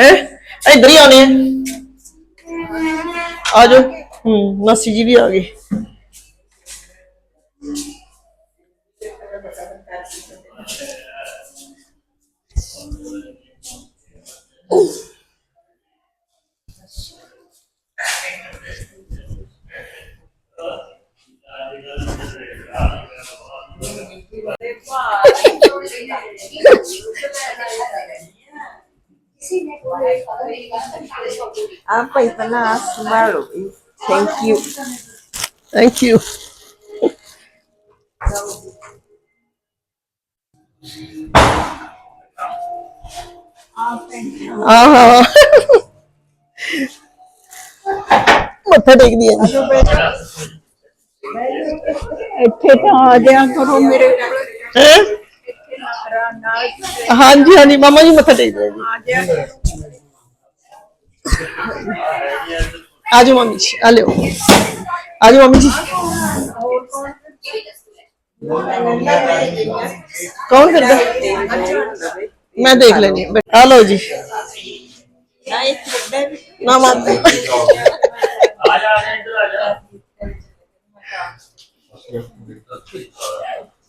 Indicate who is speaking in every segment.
Speaker 1: ਹੈ? ਇੱਧਰ ਹੀ ਆਉਣੇ ਆ ਆ ਜਾਓ। ਹੂੰ ਮਾਸੀ ਜੀ ਵੀ ਆ ਗਏ।
Speaker 2: Apa itu nas malu? Thank you.
Speaker 1: Thank you ਆਹ ਮੱਥਾ ਟੇਕਦੀ ਹੈ ਜੀ
Speaker 2: ਇੱਥੇ ਤਾਂ ਆ ਜਾਇਆ ਕਰੋ ਮੇਰੇ
Speaker 1: ਹੈਂ? ਹਾਂਜੀ ਹਾਂਜੀ ਮਾਮਾ ਜੀ ਮੱਥਾ ਟੇਕਦੇ ਆ ਜੀ ਆ ਜਾਓ ਮੰਮੀ ਜੀ ਆ ਲਿਓ ਆ ਜਾਓ ਮੰਮੀ ਜੀ ਕੌਣ ਕਰਦਾ ਮੈਂ ਦੇਖ ਲੈਣੀ ਆ ਲਓ ਜੀ ਨਾ ਮਾਤੇ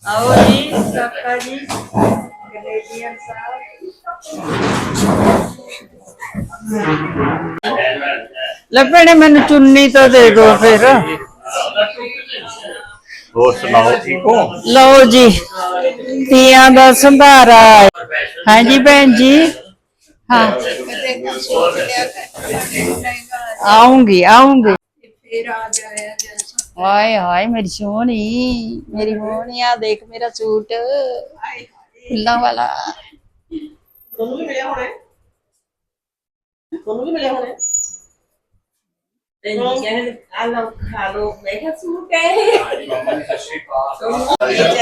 Speaker 2: आओ जी सबका जी कनेडियन ਲੈ ਭੈਣੇ ਮੈਨੂੰ ਚੁੰਨੀ ਤਾਂ ਦੇ ਦਿਓ ਫਿਰ
Speaker 3: ਹੋਰ ਸੁਣਾਓ ਠੀਕ ਹੋ
Speaker 2: ਲਓ ਜੀ ਤੀਆਂ ਦਾ ਸੰਧਾਰਾ ਹਾਂਜੀ ਭੈਣ ਜੀ ਹਾਂ ਆਉਂਗੀ ਆਉਂਗੀ ਹਾਏ ਹਾਏ ਮੇਰੀ ਸੋਹਣੀ ਮੇਰੀ ਮੋਹਣੀ ਆ ਦੇਖ ਮੇਰਾ ਸੂਟ। ਫੁੱਲਾਂ ਵਾਲਾ।
Speaker 1: ਤੁਹਾਨੂੰ ਵੀ ਮਿਲਿਆ ਹੋਣਾ ਤੁਹਾਨੂੰ ਵੀ ਮਿਲਿਆ ਹੋਣਾ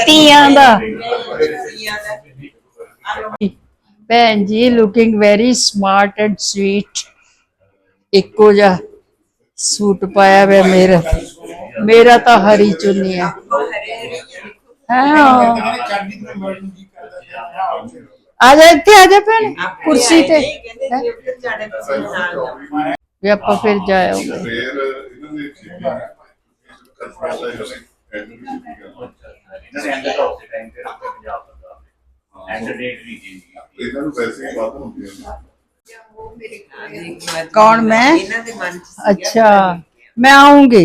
Speaker 2: ਤੀਆਂ ਦਾ। ਭੈਣ ਜੀ looking very smart and sweet ਇੱਕੋ ਜਿਹਾ ਸੂਟ ਪਾਇਆ ਹੋਇਆ ਮੇਰਾ। ਮੇਰਾ ਤਾਂ ਹਰੀ ਚੁੰਨੀ ਹੈ ਹਾਂ। ਆ ਜਾ ਇੱਥੇ ਆ ਜਾ ਭੈਣ ਕੁਰਸੀ ਤੇ। ਵੀ ਆਪਾਂ ਫਿਰ ਜਾਇਓਗੇ।
Speaker 4: ਫਿਰ ਇਹਨਾਂ ਨੂੰ ਵੈਸੇ ਹੀ ਬਾਤ ਹੁੰਦੀਆਂ ਨੇ
Speaker 2: ਕੌਣ ਮੈਂ? ਅੱਛਾ ਮੈਂ ਆਉਂਗੀ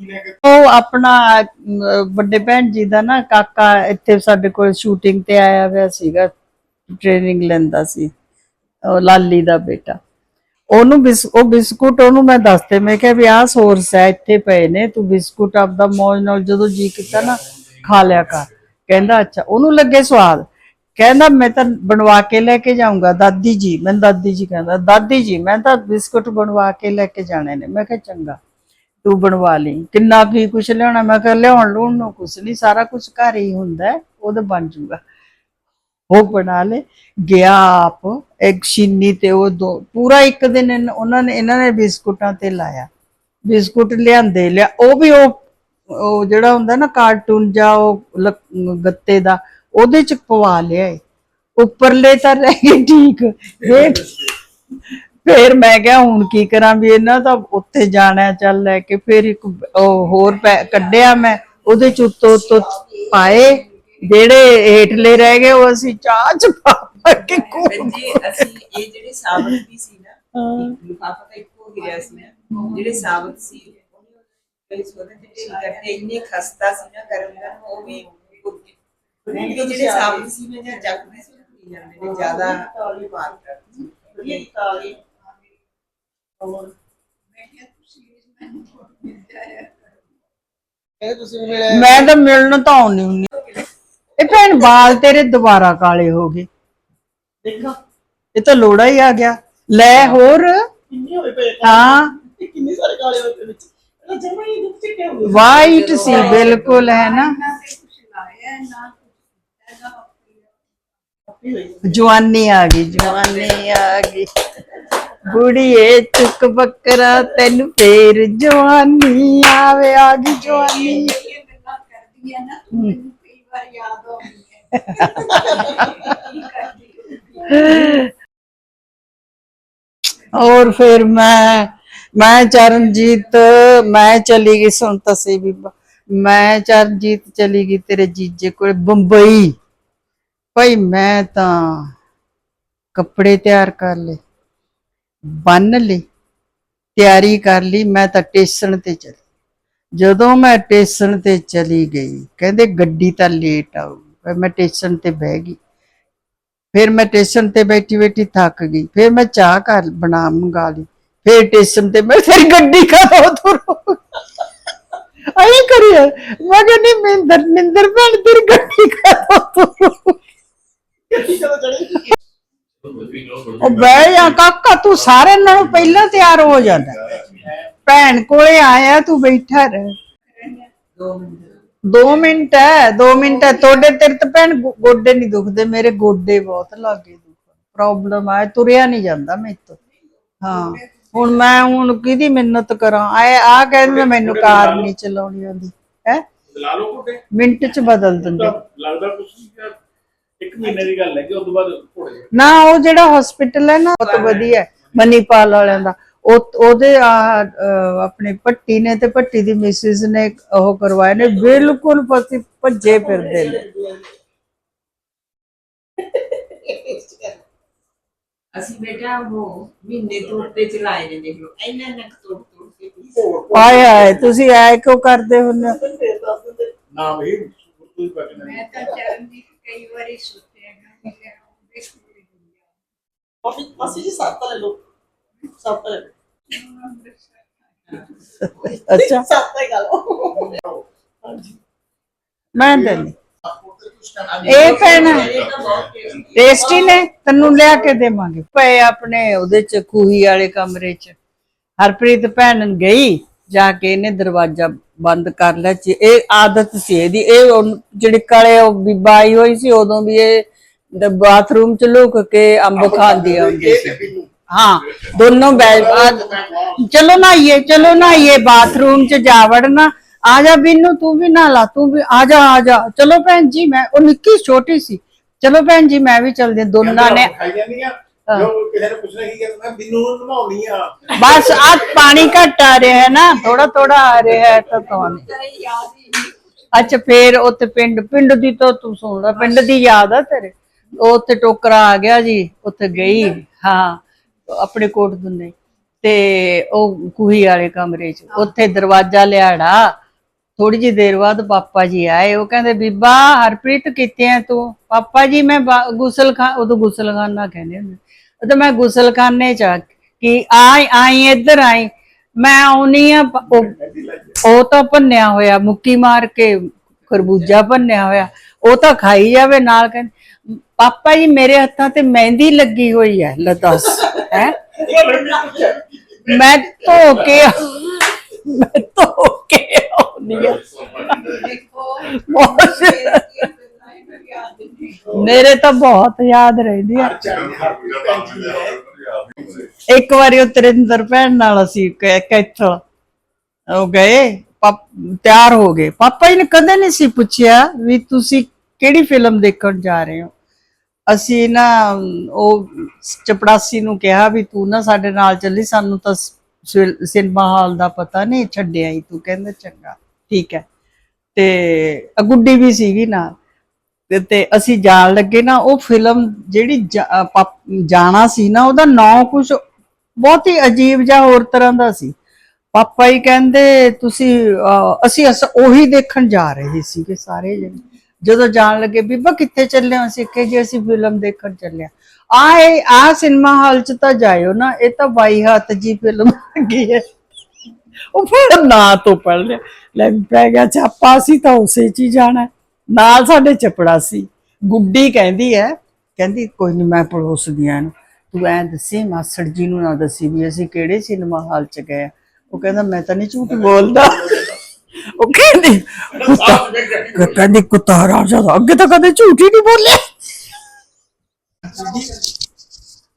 Speaker 2: ਉਹ ਆਪਣਾ ਅਮ, ਵੱਡੇ ਭੈਣ ਜੀ ਦਾ ਨਾ ਕਾਕਾ ਇੱਥੇ ਸਾਡੇ ਕੋਲ ਸ਼ੂਟਿੰਗ ਤੇ ਆਇਆ ਹੋਇਆ ਸੀਗਾ ਟ੍ਰੇਨਿੰਗ ਲੈਂਦਾ ਸੀ ਉਹ ਲਾਲੀ ਦਾ ਬੇਟਾ। ਉਹਨੂੰ ਬਿਸ ਉਹ ਬਿਸਕੁਟ ਉਹਨੂੰ ਮੈਂ ਦੱਸਤੇ ਮੈਂ ਕਿਹਾ ਵੀ ਆਹ ਸੋਰਸ ਹੈ ਇੱਥੇ ਪਏ ਨੇ ਤੂੰ ਬਿਸਕੁਟ ਆਪਦਾ ਮੌਜ ਨਾਲ ਜਦੋਂ ਜੀ ਕੀਤਾ ਨਾ ਖਾ ਲਿਆ ਕਰ। ਕਹਿੰਦਾ ਅੱਛਾ ਉਹਨੂੰ ਲੱਗੇ ਸਵਾਦ। ਕਹਿੰਦਾ ਮੈਂ ਤਾਂ ਬਣਵਾ ਕੇ ਲੈ ਕੇ ਜਾਊਂਗਾ ਦਾਦੀ ਜੀ ਮੈਂ ਦਾਦੀ ਜੀ ਕਹਿੰਦਾ ਦਾਦੀ ਜੀ ਮੈਂ ਤਾਂ ਬਿਸਕੁਟ ਬਣਵਾ ਕੇ ਲੈ ਕੇ ਜਾਣੇ ਨੇ। ਮੈਂ ਕਿਹਾ ਚੰਗਾ। ਤੂੰ ਬਣਵਾ ਲਈ। ਕਿੰਨਾ ਕੀ ਕੁਛ ਲਿਆਉਣਾ ਮੈਂ ਕਿਹਾ ਲਿਆਉਣ ਲੂਣ ਨੂੰ ਕੁਛ ਨਹੀਂ ਸਾਰਾ ਕੁਛ ਘਰ ਹੀ ਹੁੰਦਾ ਹੈ, ਬਣ ਜੂਗਾ। ਉਹ ਬਣਾ ਲੈ। ਗਿਆ ਆਪ ਇੱਕ ਛੀਨੀ ਤੇ ਉਹ ਦੋ ਪੂਰਾ ਇੱਕ ਦਿਨ ਉਹਨਾਂ ਨੇ ਇਹਨਾਂ ਨੇ ਬਿਸਕੁਟਾਂ ਤੇ ਲਾਇਆ। ਬਿਸਕੁਟ ਲਿਆਂਦੇ ਲਿਆ ਉਹ ਵੀ ਉਹ ਉਹ ਜਿਹੜਾ ਹੁੰਦਾ ਨਾ ਕਾਰਟੂਨ ਜਾਂ ਉਹ ਗੱਤੇ ਦਾ ਉਹਦੇ ਚ ਪਵਾ ਲਿਆ ਏ। ਉੱਪਰਲੇ ਤਾਂ ਰਹਿ ਗਏ ਠੀਕ ਹੇਠ ਫਿਰ ਮੈਂ ਕਿਹਾ ਹੁਣ ਕੀ ਕਰਾਂ ਵੀ ਇਹਨਾਂ ਤਾਂ ਉੱਥੇ ਜਾਣਾ ਚੱਲ ਲੈ ਕੇ ਫਿਰ ਇੱਕ ਉਹ ਹੋਰ ਪੈ- ਕੱਢਿਆ ਮੈਂ ਉਹਦੇ ਚ ਉੱਤੋਂ ਉੱਤੋਂ ਪਾਏ ਜਿਹੜੇ ਹੇਠਲੇ ਰਹਿ ਗਏ ਉਹ ਅਸੀਂ ਚਾਹ ਚ ਪਾ ਪਾ ਕੇ ਘੋਲ-
Speaker 5: ਜੀ ਅਸੀਂ ਇਹ ਜਿਹੜੇ ਸਾਬਤ ਵੀ ਸੀ ਨਾ ਇੱਕ ਲਿਫਾਫਾ ਤਾਂ ਇੱਕੋ ਹੀ ਰਿਹਾ ਸੀ ਨਾ ਜਿਹੜੇ ਸਾਬਤ ਸੀ ਕਈ ਸੋਦੇ ਤੇ ਕਰਦੇ ਇੰਨੇ ਖਸਤਾ ਸੀ ਨਾ ਗਰਮ ਗਰਮ ਉਹ ਵੀ ਜਿਹੜੇ ਸਾਬਤ ਸੀ ਨਾ ਜਾਂ ਚੱਕਦੇ ਸੀ ਪੀ ਜਾਂਦੇ ਨੇ ਜ਼ਿਆਦਾ ਮਾਰ ਕਰਦੇ
Speaker 1: ਤੁਸੀਂ
Speaker 2: ਮੈਂ ਤਾਂ ਮਿਲਣ ਤਾਂ ਆਉਣੀ ਹੁੰਨੀ ਇਹ ਭੈਣ ਵਾਲ ਤੇਰੇ ਦੁਬਾਰਾ ਕਾਲੇ ਹੋ ਗਏ।
Speaker 1: ਦੇਖਾ
Speaker 2: ਇਹ ਤਾਂ ਲੋੜਾ ਹੀ ਆ ਗਿਆ। ਲੈ ਹੋਰ।
Speaker 1: ਕਿੰਨੇ ਹੋਏ ਪਏ
Speaker 2: ਹਾਂ।
Speaker 1: ਕਿੰਨੇ ਸਾਰੇ ਕਾਲੇ ਹੋਏ ਵਿੱਚ? ਇਹ ਜਮਾ ਹੀ ਦੁੱਖ ਚਿੱਟੇ ਹੋ ਗਏ।
Speaker 2: ਵਾਈਟ ਸੀ ਬਿਲਕੁਲ ਹੈ ਨਾ। ਜਵਾਨੀ ਆ ਗਈ ਜਵਾਨੀ ਆ ਗਈ। ਬੁੜੀਏ ਚੁੱਕ ਬੱਕਰਾ ਤੈਨੂੰ ਫੇਰ ਜਵਾਨੀ ਆਵੇ ਆ ਗਈ ਜਵਾਨੀ। ਕਰਦੀ ਹੈ ਨਾ ਤੂੰ ਮੈਨੂੰ ਕਈ ਵਾਰ ਯਾਦ ਆਉਂਦੀ ਹੈ ਔਰ ਫਿਰ ਮੈਂ ਮੈਂ ਚਰਨਜੀਤ ਮੈਂ ਚਲੀ ਗਈ ਸੁਣ ਤਸੀ ਵੀ ਮੈਂ ਚਰਨਜੀਤ ਚਲੀ ਗਈ ਤੇਰੇ ਜੀਜੇ ਕੋਲ ਬੰਬਈ। ਭਾਈ ਮੈਂ ਤਾਂ ਕੱਪੜੇ ਤਿਆਰ ਕਰ ਲਏ। ਬੰਨ ਲਈ, ਤਿਆਰੀ ਕਰ ਲਈ, ਮੈਂ ਤਾਂ ਸਟੇਸ਼ਨ ਤੇ ਚਲੀ। ਜਦੋਂ ਮੈਂ ਸਟੇਸ਼ਨ ਤੇ ਚਲੀ ਗਈ, ਕਹਿੰਦੇ ਗੱਡੀ ਤਾਂ ਲੇਟ ਆਊਗੀ ਫਿਰ ਮੈਂ ਸਟੇਸ਼ਨ ਤੇ ਬਹਿ ਗਈ। ਫਿਰ ਮੈਂ ਸਟੇਸ਼ਨ ਤੇ ਬੈਠੀ ਬੈਠੀ ਥੱਕ ਗਈ, ਫਿਰ ਮੈਂ ਚਾਹ ਘਰ ਬਣਾ ਮੰਗਾ ਲਈ, ਫਿਰ ਸਟੇਸ਼ਨ ਤੇ ਮੈਂ ਫਿਰ ਗੱਡੀ ਕਦੋਂ ਤੁਰੋ। ਆਈ ਕਰੀਏ, ਮੈਂ ਕਹਿੰਦੀ ਮਿੰਦਰ ਮਿੰਦਰ ਭੈਣ ਤੇਰੀ ਗੱਡੀ ਖਾਓ ਤੁਰੋ।
Speaker 1: ਕਿੱਥੇ ਚਲੋ ਚੜੇ
Speaker 2: ਉਹ ਬਹਿ ਜਾ ਕਾਕਾ ਤੂੰ ਸਾਰੇ ਨਾਲੋਂ ਪਹਿਲਾਂ ਤਿਆਰ ਹੋ ਜਾਂਦਾ। ਭੈਣ ਕੋਲੇ ਆਇਆ ਤੂੰ ਬੈਠਾ ਰਹਿ।
Speaker 5: ਦੋ ਮਿੰਟ
Speaker 2: 2 ਮਿੰਟ ਹੈ 2 ਮਿੰਟ ਹੈ। ਤੁਹਾਡੇ ਤੇਰੇ ਤਾਂ ਭੈਣ ਗੋਡੇ ਨਹੀਂ ਦੁਖਦੇ ਮੇਰੇ ਗੋਡੇ ਬਹੁਤ ਲੱਗੇ ਪ੍ਰੋਬਲਮ ਆ ਤੁਰਿਆ ਨਹੀਂ ਜਾਂਦਾ ਤੋਂ ਹਾਂ ਹੁਣ ਮੈਂ ਹੁਣ ਕਿਹਦੀ ਮਿੰਨਤ ਕਰਾਂ? ਆਏ ਆ ਕਹਿੰਦੇ ਮੈਨੂੰ ਕਾਰ ਨਹੀਂ ਚਲਾਉਣੀ ਆਉਂਦੀ। ਹੈ? ਮਿੰਟ ਚ ਬਦਲ ਦਿੰਦੇ।
Speaker 3: ਲੱਗਦਾ ਕੁਝ ਇੱਕ ਮਹੀਨੇ ਦੀ ਗੱਲ ਹੈ ਕਿ ਉਸ ਤੋਂ ਬਾਅਦ ਘੋੜੇ
Speaker 2: ਨਾ ਉਹ ਜਿਹੜਾ ਹਸਪੀਟਲ ਹੈ ਨਾ ਬਹੁਤ ਵਧੀਆ ਹੈ, ਮਨੀਪਾਲ ਵਾਲਿਆਂ ਦਾ। ਉਹ ਉਹਦੇ ਆ ਅਹ, ਆਪਣੇ ਭੱਟੀ ਨੇ ਤੇ ਭੱਟੀ ਦੀ ਮਿਸਿਸ ਨੇ ਉਹ ਕਰਵਾਏ ਨੇ ਬਿਲਕੁਲ ਪਤੀ ਭੱਜੇ ਫਿਰਦੇ ਨੇ।
Speaker 5: ਅਸੀਂ ਬੇਟਾ ਉਹ ਮਹੀਨੇ ਤੋਂ ਉੱਤੇ ਚਲਾਏ ਨੇ ਦੇਖ ਲਓ ਇੰਨਾ ਨੱਕ ਤੋੜ ਤੋੜ ਕੇ। ਵੀ।
Speaker 2: ਹਾਏ ਹਾਏ ਤੁਸੀਂ ਐ ਕਿਉਂ ਕਰਦੇ ਹੁੰਦੇ ਹੋ?
Speaker 1: ਫੇਰ ਦੱਸ ਦਿੰਦੇ
Speaker 3: ਨਾ ਬਈ ਕੋਈ ਪਤਾ ਨਹੀਂ।
Speaker 6: ਮੈਂ ਤਾਂ ਚਰਨਜੀਤ ਕਈ ਵਾਰੀ ਸੋਚਿਆ ਨਾ ਕਿ ਮੈਂ ਉਹਦੇ ਕੋਲ ਹੀ ਜਾਵਾਂ।
Speaker 1: ਮਾਸੀ ਮਾਸੀ ਜੀ ਸੱਤ ਲੈ ਲਓ। ਸੱਤ ਲੈ ਲਓ।
Speaker 2: ਅੱਛਾ।
Speaker 1: ਸੱਤ ਹੀ ਗੱਲ ਹਾਂਜੀ
Speaker 2: ਮੈਂ ਦਿੰਦੀ ਇਹ ਭੈਣ
Speaker 5: ਇਹ ਤਾਂ ਬਹੁਤ tasty
Speaker 2: ਟੇਸਟੀ ਨੇ ਤੈਨੂੰ ਲਿਆ ਕੇ ਦੇਵਾਂਗੇ। ਪਏ ਆਪਣੇ ਉਹਦੇ ਚ ਖੂਹੀ ਵਾਲੇ ਕਮਰੇ ਚ। ਹਰਪ੍ਰੀਤ ਭੈਣ ਗਈ। ਜਾ ਕੇ ਇਹਨੇ ਦਰਵਾਜ਼ਾ ਬੰਦ ਕਰ ਲਿਆ। ਇਹ ਆਦਤ ਸੀ ਇਹਦੀ ਇਹ ਜਿਹੜੀ ਕਾਲੇ ਉਹ ਬੀਬਾ ਆਈ ਹੋਈ ਸੀ ਉਦੋਂ ਵੀ ਇਹ ਬਾਥਰੂਮ ਚ ਲੁਕ ਕੇ ਅੰਬ ਖਾਂਦੀ ਆਉਂਦੀ ਸੀ। ਹਾਂ ਦੋਨੋਂ ਚਲੋ ਨਹਾਈਏ ਚਲੋ ਨਹਾਈਏ ਬਾਥਰੂਮ ਚ ਜਾ ਵੜਨਾ। ਆ ਜਾ ਬਿੰਨੂ ਤੂੰ ਵੀ ਨਹਾ ਲਾ ਤੂੰ ਵੀ ਆ ਜਾ ਆ ਜਾ। ਚਲੋ ਭੈਣ ਜੀ ਮੈਂ ਉਹ ਨਿੱਕੀ ਛੋਟੀ ਸੀ। ਚਲੋ ਭੈਣ ਜੀ ਮੈਂ ਵੀ ਚੱਲਦੀ। ਦੋਨਾਂ ਨੇ
Speaker 3: ਜੋ ਕਿਸੇ ਨੇ ਪੁੱਛਣਾ ਕੀ ਕਰਨਾ ਮੈਂ ਬਿੰਨੂ ਨੂੰ ਨਵਾਉਣੀ ਆ।
Speaker 2: ਬਸ ਆ ਪਾਣੀ ਘੱਟ ਆ ਰਿਹਾ ਹੈ ਨਾ ਥੋੜਾ ਥੋੜਾ ਆ ਰਿਹਾ ਹੈ ਤਾਂ ਤੁਹਾਨੂੰ। ਅੱਛਾ ਫੇਰ ਉੱਥੇ ਪਿੰਡ ਪਿੰਡ ਦੀ ਤਾਂ ਤੂੰ ਸੁਣਦਾ ਪਿੰਡ ਦੀ ਯਾਦ ਆ ਤੇਰੇ? ਉਹ ਉੱਥੇ ਟੋਕਰਾ ਆ ਗਿਆ ਜੀ ਉੱਥੇ ਗਈ। ਹਾਂ ਆਪਣੇ ਕੋਟ ਦੁੰਨੇ ਤੇ ਉਹ ਕੂਹੀ ਵਾਲੇ ਕਮਰੇ 'ਚ ਉੱਥੇ ਦਰਵਾਜ਼ਾ ਲਿਆੜਾ। ਥੋੜੀ ਜਿਹੀ ਦੇਰ ਬਾਅਦ ਪਾਪਾ ਜੀ ਆਏ ਉਹ ਕਹਿੰਦੇ ਬੀਬਾ ਹਰਪ੍ਰੀਤ ਕਿੱਥੇ ਐ ਤੂੰ? ਪਾਪਾ ਜੀ ਮੈਂ ਬਾ- ਗੁਸਲਖਾ ਉਦੋਂ ਗੁਸਲਖਾਨਾ ਕਹਿੰਦੇ ਹੁੰਦੇ। ਉਹ ਤਾਂ ਮੈਂ ਗੁਸਲਖਾਨੇ ਚ ਕਿ ਆਈ ਆਈ ਇੱਧਰ ਆਈ। ਮੈਂ ਆਉਣੀ ਆ ਉਹ ਤਾਂ ਭੰਨਿਆ ਹੋਇਆ ਮੁੱਕੀ ਮਾਰ ਕੇ ਖਰਬੂਜਾ ਭੰਨਿਆ ਹੋਇਆ। ਉਹ ਤਾਂ ਖਾਈ ਜਾਵੇ ਨਾਲ ਕਹਿੰਦੇ ਪਾਪਾ ਜੀ ਮੇਰੇ ਹੱਥਾਂ ਤੇ ਮਹਿੰਦੀ ਲੱਗੀ ਹੋਈ ਹੈ ਲੈ ਦੱਸ ਹੈ। ਮੈਂ ਧੋ ਕੇ ਮੈਂ ਧੋ ਕੇ ਆਉਣੀ ਆ ਬਹੁਤ- ਮੇਰੇ ਤਾਂ ਬਹੁਤ ਯਾਦ ਰਹਿੰਦੀ ਆ। ਇੱਕ ਵਾਰੀ ਉਹ ਤਰਿੰਦਰ ਭੈਣ ਨਾਲ ਅਸੀਂ ਕੈਥਲ ਉਹ ਗਏ ਤਿਆਰ ਹੋ ਗਏ। ਪਾਪਾ ਜੀ ਨੇ ਕਦੇ ਨਹੀਂ ਸੀ ਪੁੱਛਿਆ ਵੀ ਤੁਸੀਂ ਕਿਹੜੀ ਫਿਲਮ ਦੇਖਣ ਜਾ ਰਹੇ ਹੋ? ਅਸੀਂ ਨਾ, ਉਹ ਚਪੜਾਸੀ ਨੂੰ ਕਿਹਾ ਵੀ ਤੂੰ ਨਾ ਸਾਡੇ ਨਾਲ ਚੱਲੀ, ਸਾਨੂੰ ਤਾਂ ਸਿਨੇਮਾ ਹਾਲ ਦਾ ਪਤਾ ਨਹੀਂ ਛੱਡਿਆ ਹੀ ਤੂੰ ਕਹਿੰਦਾ ਚੰਗਾ ਠੀਕ ਹੈ। ਤੇ ਗੁੱਡੀ ਵੀ ਸੀਗੀ ਨਾਲ। ਤੇ- ਅਸੀਂ ਜਾਣ ਲੱਗੇ ਨਾ ਉਹ ਫਿਲਮ ਜਿਹੜੀ ਜਾਣਾ ਸੀ ਨਾ ਉਹਦਾ ਨਾਂ ਕੁਝ ਬਹੁਤ ਹੀ ਅਜੀਬ ਜਾਂ ਹੋਰ ਤਰ੍ਹਾਂ ਦਾ ਸੀ। ਪਾਪਾ ਹੀ ਕਹਿੰਦੇ ਤੁਸੀਂ ਅ, ਅਸੀਂ ਉਹੀ ਦੇਖਣ ਜਾ ਰਹੇ ਸੀਗੇ ਸਾਰੇ ਜਣੇ। ਜਦੋਂ ਜਾਣ ਲੱਗੇ, ਬੀਬਾ ਕਿੱਥੇ ਚੱਲੇ ਹੋ ਅਸੀਂ? ਕਿ ਜੀ ਅਸੀਂ ਫਿਲਮ ਦੇਖਣ ਚੱਲੇ ਆ ਆਏ ਆ ਸਿਨੇਮਾ ਹਾਲ ਚ ਤਾਂ ਜਾਇਓ ਨਾ, ਇਹ ਤਾਂ ਬਾਈ ਹੱਥ ਜੀ ਫਿਲਮ ਲੱਗੀ ਹੈ। ਉਹ ਫਿਰ ਨਾਂ ਤੋਂ ਪੜ ਲਿਆ ਲੈ, ਪੈ ਗਿਆ ਛਾਪਾ ਸੀ ਤਾਂ ਉਸੇ ਚ ਹੀ ਜਾਣਾ। ਨਾਲ ਸਾਡੇ ਚਪੜਾ ਸੀ। ਗੁੱਡੀ ਕਹਿੰਦੀ ਹੈ, ਕਹਿੰਦੀ ਕੋਈ ਨਹੀਂ ਮੈਂ ਪੜੋਸਦੀ ਆਂ ਇਹਨੂੰ। ਤੂੰ ਐਂ ਦੱਸੀ, ਮਾਸੜ ਜੀ ਨੂੰ ਨਾ ਦੱਸੀ ਵੀ ਅਸੀਂ ਕਿਹੜੇ ਸਿਨੇਮਾ ਹਾਲ ਚ ਗਏ ਆ। ਉਹ ਕਹਿੰਦਾ, ਮੈਂ ਤਾਂ ਨਹੀਂ ਝੂਠ ਬੋਲਦਾ। ਉਹ ਕਹਿੰਦੀ ਕੁੱਤਾ ਕਹਿੰਦੀ ਕੁੱਤਾ ਰਾਜਾ ਦਾ ਅੱਗੇ ਤਾਂ ਕਦੇ ਝੂਠ ਹੀ ਨਹੀਂ ਬੋਲਿਆ।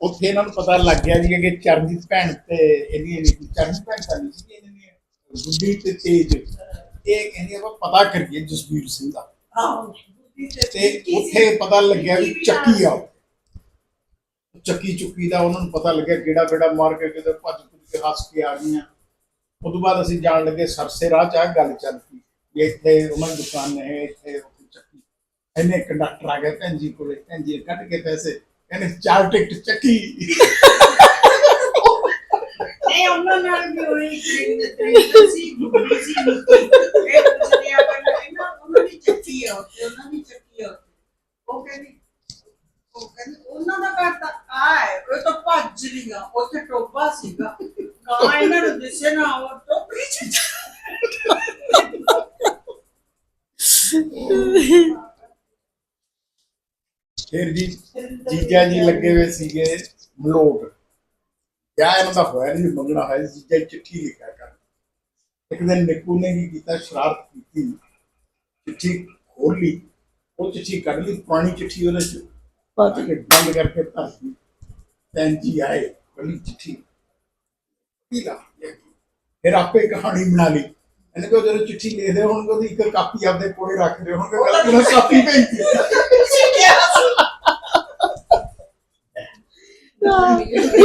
Speaker 7: ਉੱਥੇ ਇਹਨਾਂ ਨੂੰ ਪਤਾ ਲੱਗ ਗਿਆ ਜੀ ਕਿ ਚਰਨਜੀਤ ਭੈਣ ਤੇ ਇਹਦੀ ਚਰਨਜੀਤ ਭੈਣ ਤਾਂ ਨਹੀਂ ਸੀ ਇਹਨਾਂ ਗੁੱਡੀ ਤੇ ਤੇਜ। ਇਹ ਕਹਿੰਦੀ ਆਪਾਂ ਪਤਾ ਕਰੀਏ ਜਸਵੀਰ ਸਿੰਘ ਦਾ। ਤੇ ਉੱਥੇ ਪਤਾ ਲੱਗਿਆ ਵੀ ਚੱਕੀ ਆ। ਚੱਕੀ ਚੁੱਕੀ ਦਾ ਉਹਨਾਂ ਨੂੰ ਪਤਾ ਲੱਗਿਆ ਕਿਹੜਾ ਕਿਹੜਾ ਮਾਰ ਕੇ ਕਿਤੇ ਭੱਜ ਭੁੱਜ ਕੇ ਹੱਸ ਕੇ ਆ ਗਈਆਂ। ਉਦੋਂ ਬਾਅਦ ਅਸੀਂ ਜਾਣ ਲੱਗੇ ਸਰਸੇ ਰਾਹ ਚ ਆ ਗੱਲ ਚੱਲ ਪਈ ਵੀ ਇੱਥੇ ਉਹਨਾਂ ਦੀ ਦੁਕਾਨ ਹੈ ਇੱਥੇ ਉੱਥੇ ਚੱਕੀ। ਇਹਨੇ ਕੰਡਕਟਰ ਆ ਗਿਆ ਭੈਣ ਜੀ ਕੋਲੇ ਭੈਣ ਜੀ ਕੱਟ ਕੇ ਪੈਸੇ ਕਹਿੰਦੇ ਚਾਰ ਟਿਕਟ ਚੱਕੀ।
Speaker 6: ਨਹੀਂ ਉਹਨਾਂ ਨਾਲ ਵੀ ਹੋਈ ਟ੍ਰੇਨ ਸੀ, ਗੁੱਡੀ ਸੀ ਇਹ ਪੁੱਛਦੇ ਆ ਕਹਿੰਦਾ ਉਹਨਾਂ ਦੀ ਚੱਕੀ ਆ ਉੱਥੇ, ਉਹਨਾਂ ਦੀ ਚੱਕੀ ਆ ਉੱਥੇ। ਉਹ ਕਹਿੰਦੀ ਉਹ ਕਹਿੰਦੀ, ਉਹਨਾਂ ਦਾ ਘਰ ਤਾਂ ਆ ਹੈ, ਉਹ ਤਾਂ ਭੱਜ ਲਿਆ ਉੱਥੇ ਟੋਬਾ ਸੀਗਾ।
Speaker 7: ਫਿਰ ਜੀ ਜੀਜਾ ਜੀ ਲੱਗੇ ਹੋਏ ਸੀਗੇ ਮਲੋਟ। ਕਿਆ ਇਹਨਾਂ ਦਾ ਹੋਇਆ ਨਹੀਂ ਮੰਗਣਾ ਹੋਇਆ ਜੀਜਾ ਜੀ ਚਿੱਠੀ ਲਿਖਿਆ ਕਰ ਇੱਕ ਦਿਨ ਨਿੱਕੂ ਨੇ ਕੀ ਕੀਤਾ ਸ਼ਰਾਰਤ ਕੀਤੀ ਚਿੱਠੀ ਖੋਲ ਲਈ। ਉਹ ਚਿੱਠੀ ਕੱਢ ਲਈ ਪੁਰਾਣੀ ਚਿੱਠੀ ਉਹਦੇ ਚ। ਪਾ ਕੇ ਬੰਦ ਕਰਕੇ ਧਰ ਦਿੱਤੀ। ਭੈਣ ਜੀ ਆਏ ਬੜੀ ਚਿੱਠੀ। ਪੀਲਾ ਫਿਰ ਆਪੇ ਕਹਾਣੀ ਬਣਾ ਲਈ। ਇਹਨੇ ਕੋ ਜਦੋਂ ਚਿੱਠੀ ਲਿਖਦੇ ਹੋਣਗੇ ਉਹਦੀ ਇੱਕ ਕਾਪੀ ਆਪਦੇ ਕੋਲੇ ਰੱਖਦੇ ਹੋਣਗੇ ਗਲਤੀ ਨਾਲ ਕਾਪੀ ਭੇਜਦੀ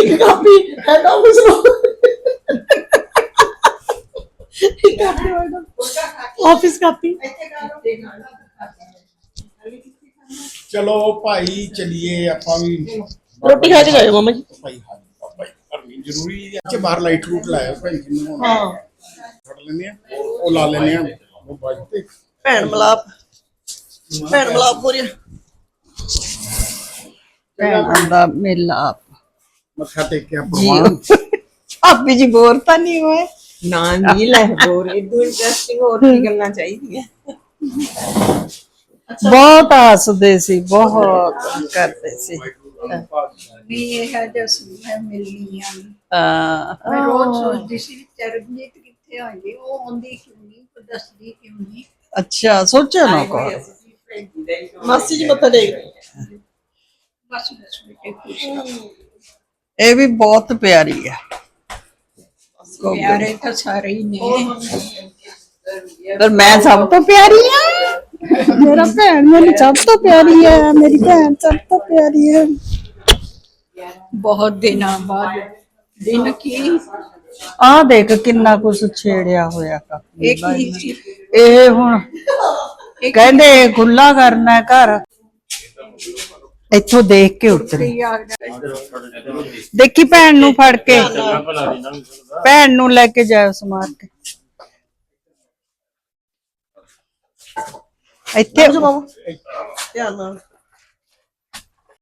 Speaker 1: ਇੱਕ ਕਾਪੀ ਹੈਡ ਆਫਿਸ ਨੂੰ। ਇੱਕ ਕਾਪੀ ਆਫਿਸ ਕਾਪੀ।
Speaker 7: ਚਲੋ ਭਾਈ ਚਲਿਏ ਆਪਾਂ ਵੀ।
Speaker 1: ਰੋਟੀ ਖਾ ਕੇ ਜਾਇਓ ਮਾਮਾ ਜੀ।
Speaker 7: ਭਾਈ ਹਾਂ। ਜ਼ਰੂਰੀ ਹੈ ਕਿ ਬਾਹਰ ਲਾਈਟ ਰੂਟ ਲਾਇਆ ਭਾਈ ਜੀ ਨੂੰ
Speaker 1: ਹਾਂ।
Speaker 7: ਫੜ ਲੈਨੇ ਆ ਉਹ ਲਾ ਲੈਨੇ ਆ ਉਹ ਬਾਜ ਤੇ
Speaker 1: ਭੈਣ ਮਲਾਪ ਭੈਣ ਮਲਾਪ ਹੋ ਰਿਹਾ
Speaker 2: ਭੈਣਾਂ ਦਾ ਮੇਲਾ
Speaker 7: ਮੱਥਾ ਟੇਕਿਆ ਪ੍ਰਵਾਨ
Speaker 2: ਭਾਬੀ ਜੀ ਬੋਰ ਤਾਂ ਨਹੀਂ ਹੋਏ?
Speaker 5: ਨਾ ਨਹੀਂ ਲੈ ਹੋਰ ਇਦੋਂ ਇੰਟਰਸਟਿੰਗ ਹੋਰ ਕੀ ਗੱਲਾਂ ਚਾਹੀਦੀਆਂ।
Speaker 2: ਬਹੁਤ ਹੱਸਦੇ ਸੀ ਬਹੁਤ ਕਰਦੇ ਸੀ।
Speaker 6: ਵੀ ਇਹ ਹੈ ਜੋ ਸੁਣਿਆ ਮਿਲਨੀਆਂ
Speaker 2: ਹਾਂ।
Speaker 6: ਮੈਂ ਰੋਜ਼ ਸੋਚਦੀ ਸੀ ਵੀ ਚਰਨਜੀਤ ਕਿੱਥੇ ਆ ਗਈ ਉਹ ਆਉਂਦੀ ਕਿਉਂ ਨਹੀਂ ਉਹ ਦੱਸਦੀ ਕਿਉਂ ਨਹੀਂ।
Speaker 2: ਅੱਛਾ ਸੋਚਿਆ ਨਾ ਕੋ
Speaker 1: ਮਾਸੀ ਜੀ ਮੱਥਾ ਟੇਕ। ਰਹੇ ਆ।
Speaker 6: ਬਸ ਬਸ ਬੇਟੇ ਖੁਸ਼ ਰਹੋ।
Speaker 2: ਇਹ ਵੀ ਬਹੁਤ ਪਿਆਰੀ ਹੈ।
Speaker 6: ਪਿਆਰੇ ਤਾਂ ਸਾਰੇ ਹੀ ਨੇ।
Speaker 2: ਪਰ ਮੈਂ ਸਭ ਤੋਂ ਪਿਆਰੀ ਆ ਮੇਰਾ ਭੈਣ ਮੈਨੂੰ ਸਭ ਤੋਂ ਪਿਆਰੀ ਹੈ ਮੇਰੀ ਭੈਣ ਸਭ ਤੋਂ ਪਿਆਰੀ ਹੈ।
Speaker 6: ਬਹੁਤ ਦਿਨਾਂ ਬਾਅਦ ਦਿਨ ਕੀ?
Speaker 2: ਆਹ ਦੇਖ ਕਿੰਨਾ ਕੁਛ ਛੇੜਿਆ ਹੋਇਆ ਕਾਪੀ
Speaker 6: ਇਹ ਕੀ ਸੀ?
Speaker 2: ਇਹ ਹੁਣ ਕਹਿੰਦੇ ਖੁੱਲਾ ਕਰਨਾ ਹੈ ਘਰ। ਇੱਥੋਂ ਦੇਖ ਕੇ ਉਤਰੀ।
Speaker 6: ਯਾਦ
Speaker 2: ਦੇਖੀ ਭੈਣ ਨੂੰ ਫੜ ਕੇ? ਭੈਣ ਨੂੰ ਲੈ ਕੇ ਜਾਓ ਸਮਾਰ ਕੇ। ਇੱਥੇ
Speaker 1: ਧਿਆਨ ਨਾਲ